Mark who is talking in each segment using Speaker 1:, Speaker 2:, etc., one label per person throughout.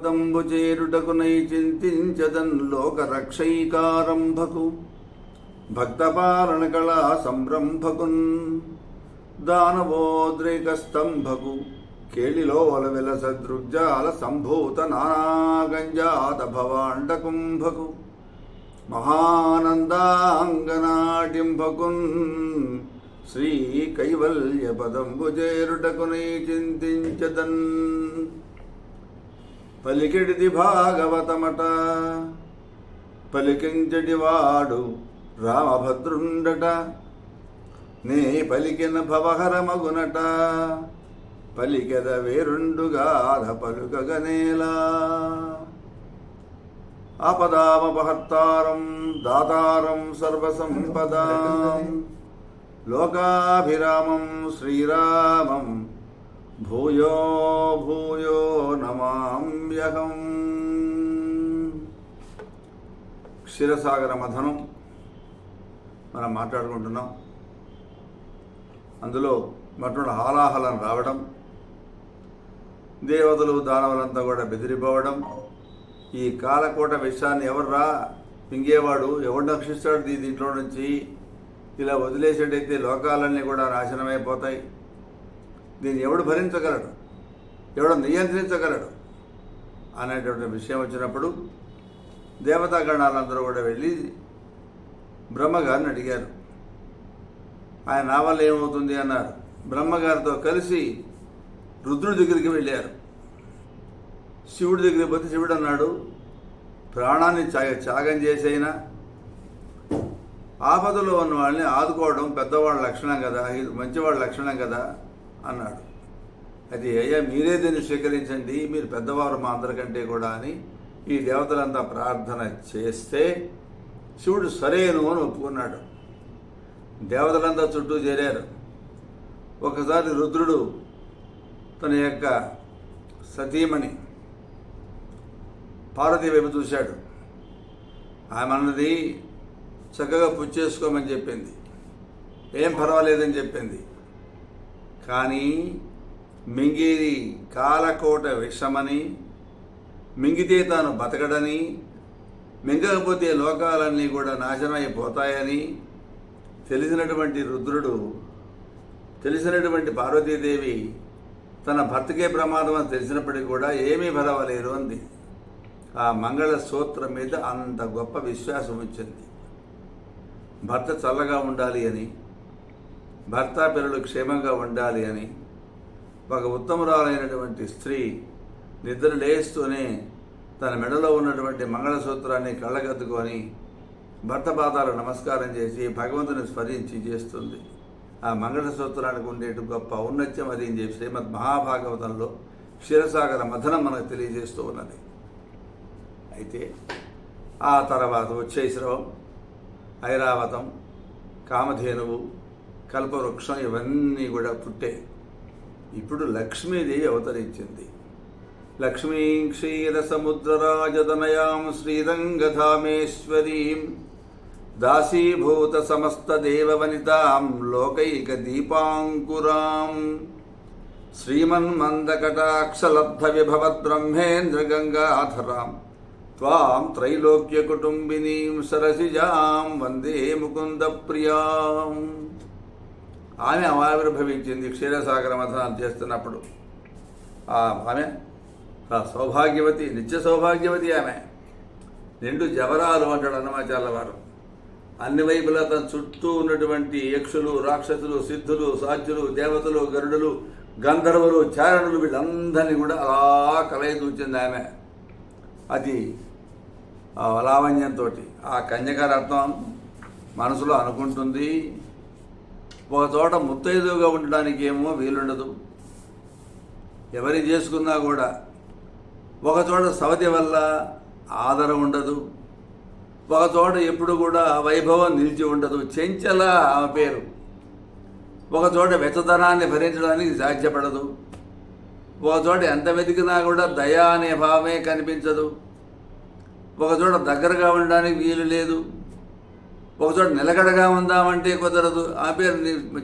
Speaker 1: పదంబు చేరుటకునై చింతించదన్ లోక రక్షైకారంభకు భక్తపాలన కళా సంరంభకున్ దానవోద్రేక స్తంభకు కేళిలోల విలస దృగ్జాల సంభూత నానాగంజాత భవాండ కుంభకు మహానందాంగనాటింభకున్ శ్రీ కైవల్య పదంబు చేరుటకునై చింతించదన్. పలికిడిది భాగవతమట. పలికించడి వాడు రామభద్రుండట. నే పలికిన భవహరమగునట. పలికెద వేరుండుగాధ పలుకగనేలా ఆపదామపహర్తారం దాతారం సర్వసంపదాం. లోకాభిరామం శ్రీరామం భూయో భూయో నమామ్యహం క్షీరసాగర మథనం మనం మాట్లాడుకుంటున్నాం. అందులో మటువంటి హాలాహలం రావడం దేవతలు దానవులంతా కూడా బెదిరిపోవడం ఈ కాలకోట విషయాన్ని ఎవర్రా మింగేవాడు ఎవడు రక్షిస్తాడు దీ దీంట్లో నుంచి? ఇలా వదిలేసేటైతే లోకాలన్నీ కూడా నాశనమైపోతాయి. దీన్ని ఎవడు భరించగలడు? ఎవడు నియంత్రించగలడు? అనేటువంటి విషయం వచ్చినప్పుడు దేవతాగణాలందరూ కూడా వెళ్ళి బ్రహ్మగారిని అడిగారు. ఆయన నా వల్ల ఏమవుతుంది అన్నారు. బ్రహ్మగారితో కలిసి రుద్రుడి దగ్గరికి వెళ్ళారు. శివుడి దగ్గరికి పోతే శివుడు అన్నాడు ప్రాణాన్ని త్యాగ త్యాగం చేసైనా ఆపదలో ఉన్న వాళ్ళని ఆదుకోవడం పెద్దవాళ్ళ లక్షణం కదా ఇది మంచివాళ్ళ లక్షణం కదా అన్నాడు. అది అయ్యా మీరే దీన్ని స్వీకరించండి మీరు పెద్దవారు మా అందరికంటే కూడా అని ఈ దేవతలంతా ప్రార్థన చేస్తే శివుడు సరేను అని ఒప్పుకున్నాడు. దేవతలంతా చుట్టూ చేరారు. ఒకసారి రుద్రుడు తన యొక్క సతీమణి పార్వతి వైపు చూశాడు. ఆమె అన్నది చక్కగా పుచ్చేసుకోమని చెప్పింది. ఏం పర్వాలేదని చెప్పింది. కానీ మింగేది కాలకోట విషమని మింగితే తాను బతకడని మింగకపోతే లోకాలన్నీ కూడా నాశనం అయిపోతాయని తెలిసినటువంటి రుద్రుడు తెలిసినటువంటి పార్వతీదేవి తన భర్తకే ప్రమాదం అని తెలిసినప్పటికీ కూడా ఏమీ భరవలేరు అంది. ఆ మంగళ సూత్రం మీద అంత గొప్ప విశ్వాసం వచ్చింది. భర్త చల్లగా ఉండాలి అని భర్త పిల్లలు క్షేమంగా ఉండాలి అని ఒక ఉత్తమురాలైనటువంటి స్త్రీ నిద్ర లేస్తూనే తన మెడలో ఉన్నటువంటి మంగళసూత్రాన్ని కళ్ళగద్దుకొని భర్త పాదాలు నమస్కారం చేసి భగవంతుని స్మరించి చేస్తుంది. ఆ మంగళసూత్రానికి ఉండే గొప్ప ఔన్నత్యం అది అని చెప్పి శ్రీమద్ మహాభాగవతంలో క్షీరసాగర మథనం మనకు తెలియజేస్తూ ఉన్నది. అయితే ఆ తర్వాత వచ్చేశ్రవం ఐరావతం కామధేనువు కల్పవృక్షం ఇవన్నీ కూడా పుట్టే. ఇప్పుడు లక్ష్మీదేవి అవతరించింది. లక్ష్మీం క్షీరసముద్రరాజతనయాం శ్రీరంగధామేశ్వరీం దాసీభూత సమస్త దేవవనితాం లోకైక దీపాంకురాం. శ్రీమన్మందకటాక్షలబ్ధ విభవద్ గంగాధరాం. త్వాం త్రైలోక్యకుటుంబినీం సరసిజాం వందే ముకుంద ప్రియాం ఆమె ఆవిర్భవించింది క్షీరసాగర మథనాలు చేస్తున్నప్పుడు. ఆ ఆమె సౌభాగ్యవతి నిత్య సౌభాగ్యవతి ఆమె. నిండు జవరాలు అంటాడు అన్నమాచార్ల వారు అన్ని వైపులా తన చుట్టూ ఉన్నటువంటి యక్షులు రాక్షసులు సిద్ధులు సాధ్యులు దేవతలు గరుడులు గంధర్వులు చారణులు వీళ్ళందరినీ కూడా అలా కలయిదూచింది ఆమె. అది ఆ లావణ్యంతో ఆ కన్యకారత్నం మనసులో అనుకుంటుంది ఒక చోట ముత్తైదుగా ఉండడానికి ఏమో వీలుండదు. ఎవరి చేసుకున్నా కూడా ఒక చోట సవతి వల్ల ఆదర ఉండదు. ఒక చోట ఎప్పుడు కూడా వైభవం నిలిచి ఉండదు. చెంచల ఆమె పేరు. ఒక చోట వెచ్చదనాన్ని భరించడానికి సాధ్యపడదు. ఒక చోట ఎంత వెతికినా కూడా దయా అనే భావమే కనిపించదు. ఒక చోట దగ్గరగా ఉండడానికి వీలు లేదు. ఒకచోట నిలకడగా ఉందామంటే కుదరదు. ఆ పేరు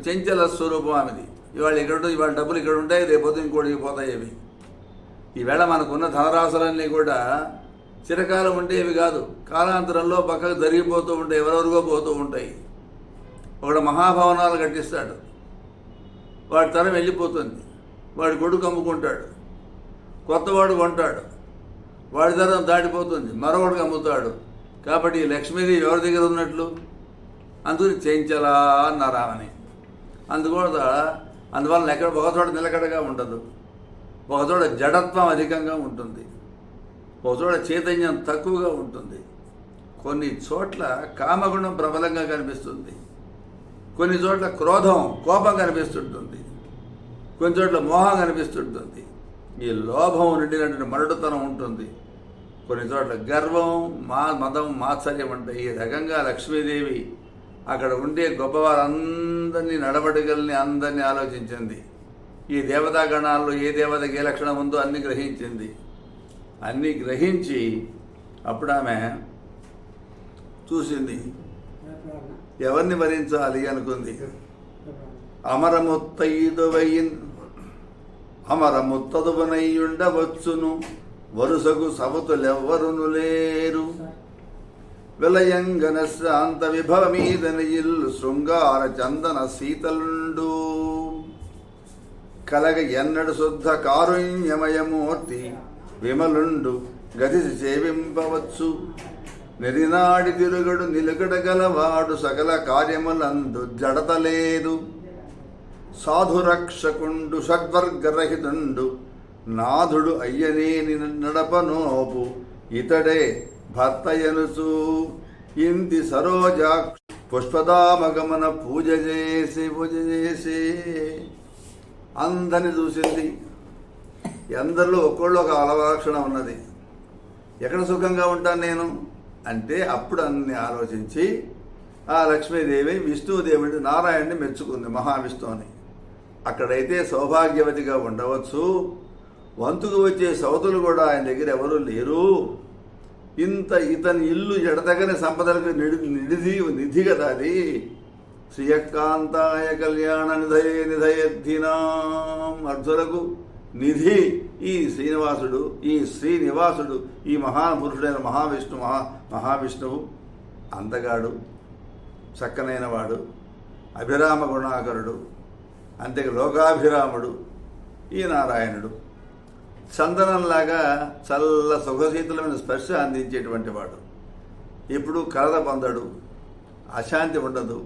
Speaker 1: చెంచల స్వరూపం ఆమెది. ఇవాళ ఇక్కడ ఇవాళ డబ్బులు ఇక్కడ ఉంటాయి రేపు ఇంకోటి పోతాయి అవి. ఈవేళ మనకున్న ధనరాశులన్నీ కూడా చిరకాలం ఉండేవి కాదు. కాలాంతరంలో పక్కకు జరిగిపోతూ ఉంటాయి ఎవరెవరిగో పోతూ ఉంటాయి. ఒకడు మహాభవనాలు కట్టిస్తాడు. వాడి తరం వెళ్ళిపోతుంది. వాడి కొడుకు అమ్ముకుంటాడు. కొత్తవాడు కొంటాడు. వాడి తరం దాటిపోతుంది. మరొకడికి అమ్ముతాడు. కాబట్టి ఈ లక్ష్మీదేవి ఎవరి దగ్గర ఉన్నట్లు? అందుకని చేయించాలా అన్నారు ఆమెని. అందుకూడ అందువలన ఎక్కడ ఒకచోట నిలకడగా ఉండదు. ఒకచోట జడత్వం అధికంగా ఉంటుంది. ఒకచోట చైతన్యం తక్కువగా ఉంటుంది. కొన్ని చోట్ల కామగుణం ప్రబలంగా కనిపిస్తుంది. కొన్ని చోట్ల క్రోధం కోపం కనిపిస్తుంటుంది. కొన్ని చోట్ల మోహం కనిపిస్తుంటుంది. ఈ లోభం నిండినటువంటి మరడుతనం ఉంటుంది. కొన్ని చోట్ల గర్వం మా మదం మాత్సర్యం ఉంటాయి ఈ రకంగా లక్ష్మీదేవి అక్కడ ఉండే గొప్పవారందరినీ నడవడికల్ని అందరినీ ఆలోచించింది. ఈ దేవతా గణాల్లో ఏ దేవతకి ఏ లక్షణం ఉందో అన్ని గ్రహించింది. అన్నీ గ్రహించి అప్పుడు ఆమె చూసింది ఎవరిని భరించాలి అనుకుంది? అమరముత్తైదువయిన్ అమరముత్తదువనయ్యుండవచ్చును వరుసకు సమతులెవ్వరును లేరు. విలయంగన శాంత విభవమీదని ఇల్లు శృంగార చందన శీతలుండు. కలగ ఎన్నడు శుద్ధ కారుణ్యమయమూర్తి విమలుండు గతి సేవింపవచ్చు. నెరినాడి తిరుగడు నిలుగడగలవాడు సకల కార్యములందు జడతలేదు సాధురక్షకుండు షడ్వర్గరహితుండు నాథుడు అయ్యనేని నడపనోపు. ఇతడే భర్తయనుసు ఇంది సరోజ పుష్పదామగమన పూజ చేసి పూజ చేసి. అందరిని చూసింది. అందరిలో ఒక్కళ్ళు ఒక అలవాక్షణ ఉన్నది. ఎక్కడ సుఖంగా ఉంటాను నేను? అంటే అప్పుడు అన్ని ఆలోచించి ఆ లక్ష్మీదేవి విష్ణుదేవుడి నారాయణ్ణి మెచ్చుకుంది మహావిష్ణువుని. అక్కడైతే సౌభాగ్యవతిగా ఉండవచ్చు. వంతుకు వచ్చే సవతులు కూడా ఆయన దగ్గర ఎవరూ లేరు. ఇంత ఇతని ఇల్లు ఎడతగని సంపదలకు నిడి నిడిది నిధి కదా అది. శ్రీయకాంతాయ కళ్యాణ నిధయ నిధయధినాం అర్జులకు నిధి ఈ శ్రీనివాసుడు ఈ శ్రీనివాసుడు ఈ మహాపురుషుడైన మహావిష్ణు మహా మహావిష్ణువు అందగాడు చక్కనైన వాడు అభిరామ గుణాకరుడు అంతే లోకాభిరాముడు ఈ నారాయణుడు. చందనంలాగా చల్ల సుఖశీతలమైన స్పర్శ అందించేటువంటి వాడు. ఇప్పుడు కలత పొందడు అశాంతి ఉండదు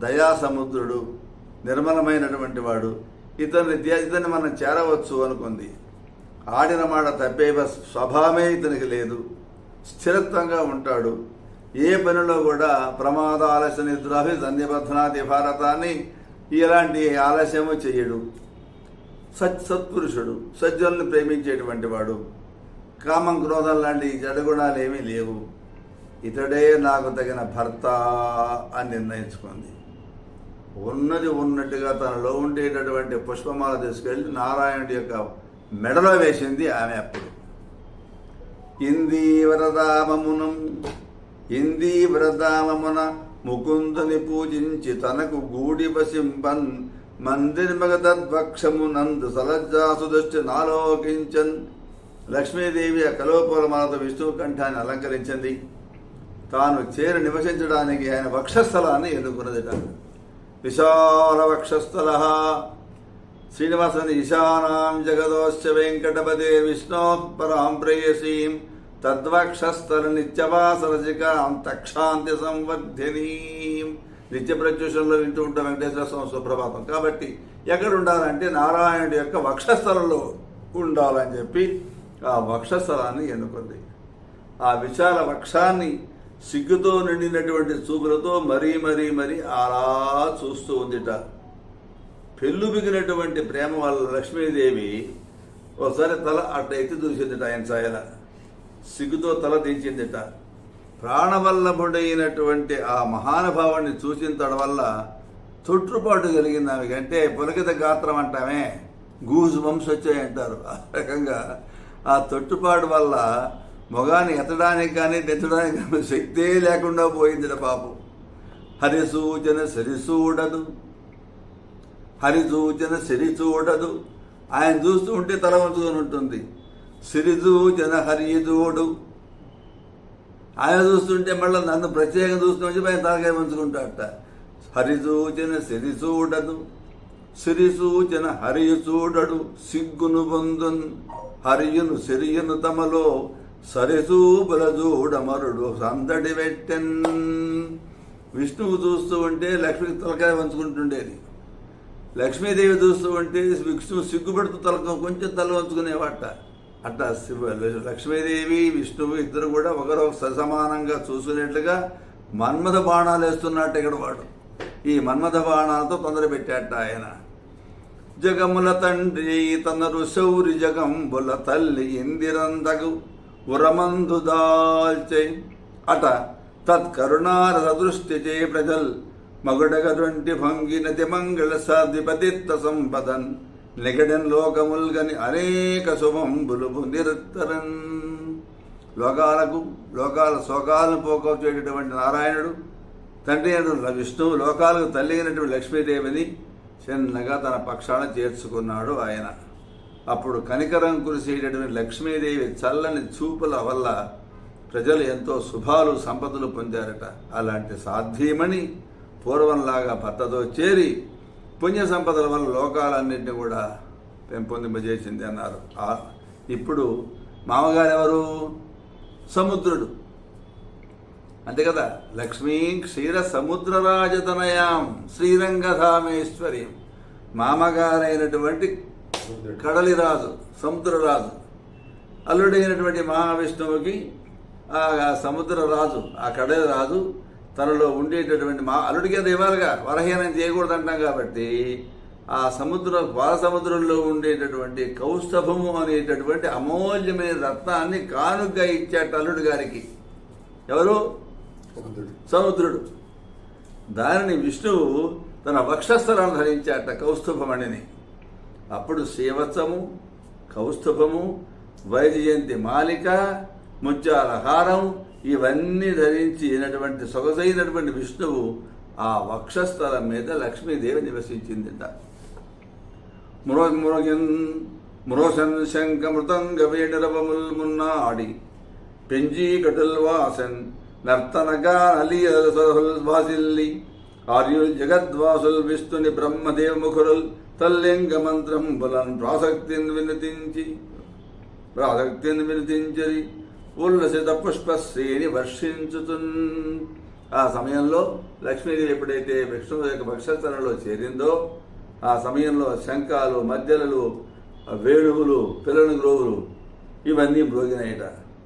Speaker 1: దయాసముద్రుడు నిర్మలమైనటువంటి వాడు. ఇతన్ని ఇతన్ని మనం చేరవచ్చు అనుకుంది. ఆడిన మాట తప్పే స్వభావమే ఇతనికి లేదు. స్థిరత్వంగా ఉంటాడు. ఏ పనిలో కూడా ప్రమాద ఆలస్య నిద్రాభి ధన్యబద్ధనాది భారతాన్ని ఇలాంటి ఆలస్యము చేయడు. సత్ సత్పురుషుడు సజ్జనుల్ని ప్రేమించేటువంటి వాడు. కామం క్రోధం లాంటి జడగుణాలు ఏమీ లేవు. ఇతడే నాకు తగిన భర్త అని నిర్ణయించుకుంది. ఉన్నది ఉన్నట్టుగా తనలో ఉండేటటువంటి పుష్పమాల తీసుకెళ్ళి నారాయణుడి యొక్క మెడలో వేసింది ఆమె అప్పుడు. ఇందీవరదామమునం ఇందీవరదామమున ముకుందుని పూజించి తనకు గూడి వసింపన్ మందిర్మగతద్వక్షమునందు సలజ్జాసు దృష్టి నాలోకించన్. లక్ష్మీదేవి ఆ కలోపలమాలతో విష్ణువు కంఠాన్ని అలంకరించింది తాను చేరి నివసించడానికి ఆయన వక్షస్థలాన్ని ఎన్నుకున్నదిట విశాల వక్షస్థల శ్రీనివాసని ఈశానాం జగదోశ్చ వెంకటపదే విష్ణో పరాం ప్రేయసీం. తద్వక్షస్థల నిత్యవాసరసికాం తక్షాంతి సంవర్ధినీం నిత్య ప్రత్యూషంలో వింటూ ఉంటాం వెంకటేశ్వర స్వామి సుప్రభాతం. కాబట్టి ఎక్కడ ఉండాలంటే నారాయణుడి యొక్క వక్షస్థలంలో ఉండాలని చెప్పి ఆ వక్షస్థలాన్ని ఎన్నుకుంది. ఆ విశాల వక్షాన్ని సిగ్గుతో నిండినటువంటి చూపులతో మరీ మరీ మరీ అలా చూస్తూ ఉందిట. పెళ్ళు బిగినటువంటి ప్రేమ వల్ల లక్ష్మీదేవి ఒకసారి తల అట్ట ఎత్తి చూసిందిట ఆయన సాయల. సిగ్గుతో తల దించిందిట. ప్రాణవల్లభుడైనటువంటి ఆ మహానుభావాన్ని చూసిన తడవల్ల తొట్టుపాటు కలిగింది ఆమెకి. అంటే పులకిత గాత్రం అంటామే. గూజు వంశ వచ్చాయి అంటారు. ఆ రకంగా ఆ తొట్టుపాటు వల్ల మొగాన్ని ఎత్తడానికి కానీ నెత్తడానికి కానీ శక్తే లేకుండా పోయింది పాపం. హరిసూచన సరిసూడదు హరిసూచన సరి చూడదు. ఆయన చూస్తూ ఉంటే తల వంచుకొని ఉంటుంది. హరి చూడు. ఆయన చూస్తుంటే మళ్ళీ నన్ను ప్రత్యేకంగా వచ్చి ఆయన తలకాయ ఉంచుకుంటాడట హరిసూచన సిరి చూడదు సిరి సూచన హరియు చూడడు సిగ్గును పొందున్ హరియును సిరియును తమలో సరిసూపుల చూడమరుడు సందడి పెట్టెన్. విష్ణువు చూస్తూ ఉంటే లక్ష్మికి తలకాయ వంచుకుంటుండేది. లక్ష్మీదేవి చూస్తూ ఉంటే విష్ణువు సిగ్గుపడుతూ తలక కొంచెం తల వంచుకునేవాట. అట్లా శివ లక్ష్మీదేవి విష్ణువు ఇద్దరు కూడా ఒకరు ససమానంగా చూసుకునేట్లుగా మన్మథ బాణాలు వేస్తున్నట్టు ఇక్కడ వాడు. ఈ మన్మథ బాణాలతో తొందర పెట్టాట ఆయన. జగముల తండ్రి తనరు శౌరి జగంబుల తల్లి ఇందిరందగు ఉరమందు దాల్చే. అట తత్కరుణార దృష్టి చే ప్రజల్ మగుడగటువంటి భంగిన మంగళ సాధిపతిత్వ సంపదన్. నిగడన్ లోకముల్గని అనేక శుభంబులు నిరుత్తరన్ లోకాలకు లోకాల శోకాలను పోకొచ్చేటటువంటి నారాయణుడు తండ్రి అయిన విష్ణువు లోకాలకు తల్లి అయినటువంటి లక్ష్మీదేవిని చిన్నగా తన పక్షాన చేర్చుకున్నాడు ఆయన. అప్పుడు కనికరం కురిసేటటువంటి లక్ష్మీదేవి చల్లని చూపుల వల్ల ప్రజలు ఎంతో శుభాలు సంపదలు పొందారట. అలాంటి సాధ్యమని పూర్వంలాగా భర్తతో చేరి పుణ్య సంపదల వల్ల లోకాలన్నింటినీ కూడా పెంపొందింపజేసింది అన్నారు. ఆ- ఇప్పుడు మామగారు ఎవరు సముద్రుడు. అంతే కదా? లక్ష్మీ క్షీర సముద్రరాజతనయాం శ్రీరంగధామేశ్వర్యం మామగారైనటువంటి కడలిరాజు సముద్రరాజు. అల్లుడైనటువంటి మహావిష్ణువుకి ఆ సముద్రరాజు ఆ కడలి రాజు తనలో ఉండేటటువంటి మా అల్లుడికి అది ఇవ్వాలిగా వరహీనం చేయకూడదు అంటాం కాబట్టి ఆ సముద్ర బాల సముద్రంలో ఉండేటటువంటి కౌస్తభము అనేటటువంటి అమూల్యమైన రత్నాన్ని కానుగ్గా ఇచ్చాట అల్లుడు గారికి. ఎవరు?
Speaker 2: సముద్రుడు.
Speaker 1: దానిని విష్ణువు తన వక్షస్థలాన్ని ధరించాట కౌస్తుభమణిని. అప్పుడు శ్రీవత్సము కౌస్తుభము వైజయంతి మాలిక ముత్యాల హారం ఇవన్నీ ధరించినటువంటి సొగసైనటువంటి విష్ణువు ఆ వక్షస్థలం మీద లక్ష్మీదేవి నివసించిందిట. మురో మురగిన్ మురోషన్ శంఖ మృతంగ వేడరవముల్ మున్నాడి. పెంజీకటుల్ వాసన్ నర్తనగా ఆర్యుల్ జగద్వాసుల్ విష్ణుని బ్రహ్మదేవ ముఖరుల్ తల్లింగ మంత్రం బలన్ ప్రాసక్తిని వినతించి ప్రాసక్తిని వినతించరి. ఉల్లసిత పుష్పశ్రేణి వర్షించుతున్. ఆ సమయంలో లక్ష్మీదేవి ఎప్పుడైతే విష్ణువు యొక్క భక్షస్థలంలో చేరిందో ఆ సమయంలో శంఖాలు మధ్యలలు వేణువులు పిల్లలు గ్రోవులు ఇవన్నీ మ్రోగినాయట.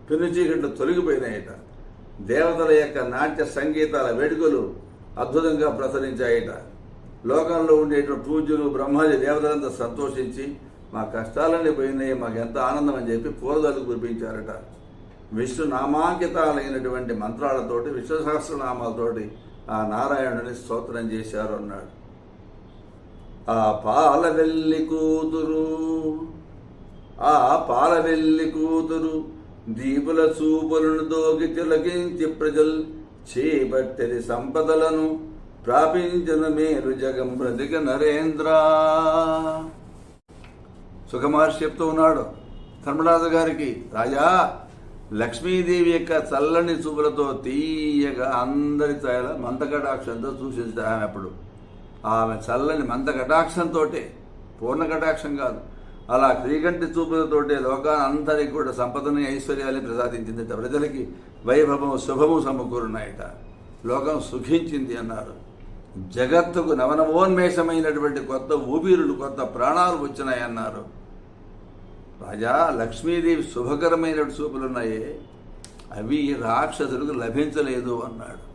Speaker 1: పెను చీకట్లు తొలగిపోయినాయట. దేవతల యొక్క నాట్య సంగీతాల వేడుకలు అద్భుతంగా ప్రసరించాయట. లోకంలో ఉండేటువంటి పూజ్యులు బ్రహ్మాది దేవతలంతా సంతోషించి మా కష్టాలన్నీ పోయినాయి మాకు ఎంత ఆనందం అని చెప్పి పూలదలు కురిపించారట. విష్ణునామాంకితాలైనటువంటి మంత్రాలతోటి విష్ణు సహస్రనామాలతోటి ఆ నారాయణుని స్తోత్రం చేశారు అన్నాడు. ఆ పాలవెల్లి కూతురు ఆ పాలవెల్లి కూతురు దీపుల చూపులను దోగి తిలకించి ప్రజలు చేపట్టెది సంపదలను ప్రాపించిన మేలు జగం బ్రతిక నరేంద్ర. సుఖమహర్షి చెప్తూ ఉన్నాడు ధర్మరాజు గారికి రాజా లక్ష్మీదేవి యొక్క చల్లని చూపులతో తీయగా అందరి తల మందకటాక్షంతో సూచించారు ఆమె అప్పుడు. ఆమె చల్లని మందకటాక్షంతో పూర్ణ కటాక్షం కాదు అలా శ్రీకంఠి చూపులతోటే లోకాన్ని కూడా సంపదని ఐశ్వర్యాన్ని ప్రసాదించిందట ప్రజలకి వైభవము శుభము సమకూరున్నాయట లోకం సుఖించింది అన్నారు. జగత్తుకు నవనవోన్మేషమైనటువంటి కొత్త ఊపిరులు కొత్త ప్రాణాలు వచ్చినాయన్నారు. రాజా లక్ష్మీదేవి శుభకరమైన చూపులున్నాయే అవి రాక్షసులకు లభించలేదు అన్నాడు.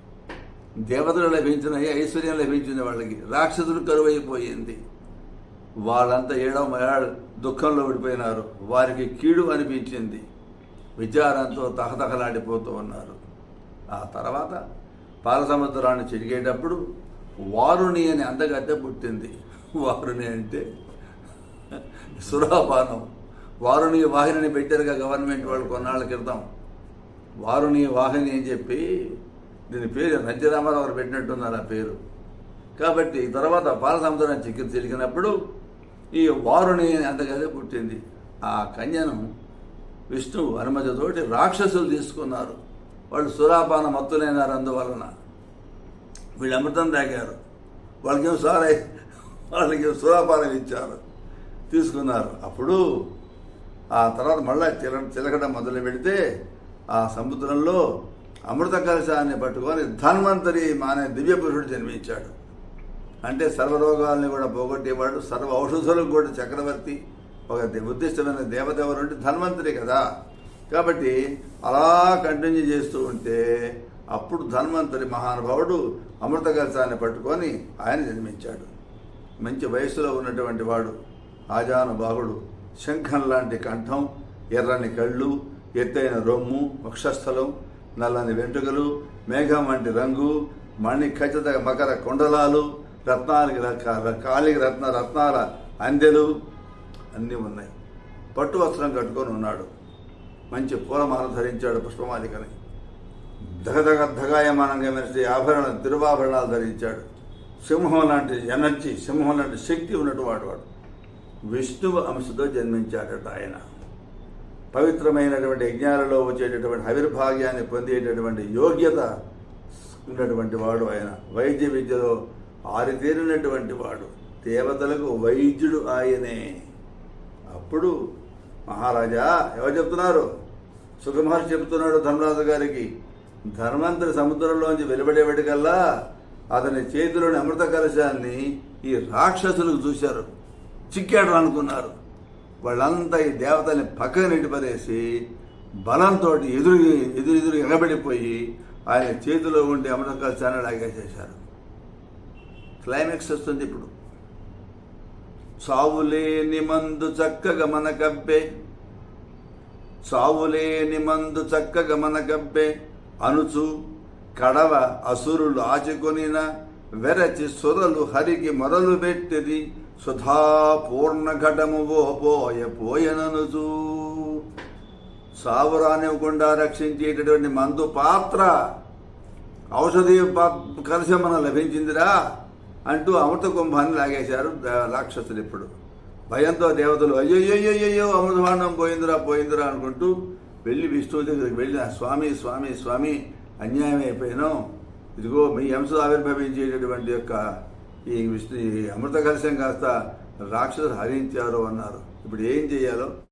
Speaker 1: దేవతలు లభించినాయి ఐశ్వర్యం లభించింది వాళ్ళకి. రాక్షసులు కరువైపోయింది. వాళ్ళంతా ఏడవ ఏడు దుఃఖంలో పడిపోయినారు వారికి కీడు అనిపించింది. విచారంతో తహతహలాడిపోతూ ఉన్నారు. ఆ తర్వాత పాలసముద్రాన్ని చిరిగేటప్పుడు వారుణి అని అందగత్తె పుట్టింది. వారుణి అంటే సురాపానం. వారుని వాహిని పెట్టారుగా గవర్నమెంట్ వాళ్ళు కొన్నాళ్ళ క్రితం. వారుని వాహిని అని చెప్పి దీని పేరు నంజరామారావు గారు పెట్టినట్టున్నారు ఆ పేరు. కాబట్టి తర్వాత బాలసముద్రం చిక్కి తిరిగినప్పుడు ఈ వారుని అని పుట్టింది. ఆ కన్యను విష్ణువు అనుమతితోటి రాక్షసులు తీసుకున్నారు. వాళ్ళు సురాపాన మత్తులైనారు అందువలన. వీళ్ళు అమృతం తాగారు. వాళ్ళకేం సారై? వాళ్ళకి సురాపానం ఇచ్చారు? తీసుకున్నారు. అప్పుడు ఆ తర్వాత మళ్ళీ చిల చిలకడం మొదలు పెడితే ఆ సముద్రంలో అమృత కలశాన్ని పట్టుకొని ధన్వంతరి మానే దివ్య పురుషుడు జన్మించాడు. అంటే సర్వరోగాల్ని కూడా పోగొట్టేవాడు సర్వ ఔషధులకు కూడా చక్రవర్తి ఒక ఉద్దిష్టమైన దేవదేవుడు అంటే ధన్వంతరి కదా. కాబట్టి అలా కంటిన్యూ చేస్తూ ఉంటే అప్పుడు ధన్వంతరి మహానుభావుడు అమృత కలశాన్ని పట్టుకొని ఆయన జన్మించాడు. మంచి వయసులో ఉన్నటువంటి వాడు ఆజానుబాహుడు. శంఖం లాంటి కంఠం ఎర్రని కళ్ళు ఎత్తైన రొమ్ము వక్షస్థలం నల్లని వెంట్రుకలు మేఘం వంటి రంగు మణి ఖచ్చిత మకర కొండలాలు రత్నాలకి రకాల కాలికి రత్న రత్నాల అందెలు అన్నీ ఉన్నాయి. పట్టు వస్త్రం కట్టుకొని ఉన్నాడు. మంచి పూలమాల ధరించాడు పుష్పమాలికని. దగదగ దగాయమానంగా మెరిసే ఆభరణ తిరువాభరణాలు ధరించాడు. సింహం లాంటి ఎనర్జీ సింహం లాంటి శక్తి ఉన్నటువంటి వాడు. విష్ణువు అంశతో జన్మించాడట ఆయన. పవిత్రమైనటువంటి యజ్ఞాలలో వచ్చేటటువంటి ఆవిర్భాగ్యాన్ని పొందేటటువంటి యోగ్యత ఉన్నటువంటి వాడు ఆయన. వైద్య విద్యలో ఆరితేరినటువంటి వాడు. దేవతలకు వైద్యుడు ఆయనే. అప్పుడు మహారాజా ఎవరు చెప్తున్నారు? సుఖమహర్షి చెప్తున్నాడు ధర్మరాజు గారికి ధర్మంతరి సముద్రంలోంచి వెలువడేవాడికల్లా అతని చేతిలోని అమృత కలశాన్ని ఈ రాక్షసులకు చూశారు. చిక్కాడు అనుకున్నారు. వాళ్ళంతా ఈ దేవతల్ని పక్కన నెట్టిపడేసి బలంతో ఎదురు ఎదురు ఎదురు ఎగబడిపోయి ఆయన చేతిలో ఉండే అమృత కలశాన్ని లాగేసేశారు. క్లైమాక్స్ వస్తుంది ఇప్పుడు. సావులేని మందు చక్కగా మనకబ్బే సావులేని మందు చక్కగా మనకబ్బే అనుచు కడవ అసురులు ఆచుకొనిన వెరచి సురలు హరికి మొరలు పెట్టిది సుధా పూర్ణ పోయ పోయననుచు సావురానివ్వకుండా రక్షించేటటువంటి మందు పాత్ర ఔషధి కలిసి మనం లభించిందిరా అంటూ అమృత కుంభాన్ని లాగేశారు రాక్షసులు ఇప్పుడు. భయంతో దేవతలు అయ్యయ్యయ్యయ్యో అమృతభాండం పోయిందిరా పోయిందిరా అనుకుంటూ వెళ్ళి విష్ణువు దగ్గరికి వెళ్ళిన స్వామి స్వామి స్వామి అన్యాయం అయిపోయినాం ఇదిగో మీ అంశ ఆవిర్భవించేటటువంటి యొక్క ఈ విష్ణు ఈ అమృత కలశం కాస్త రాక్షసులు హరించారు అన్నారు. ఇప్పుడు ఏం చేయాలో?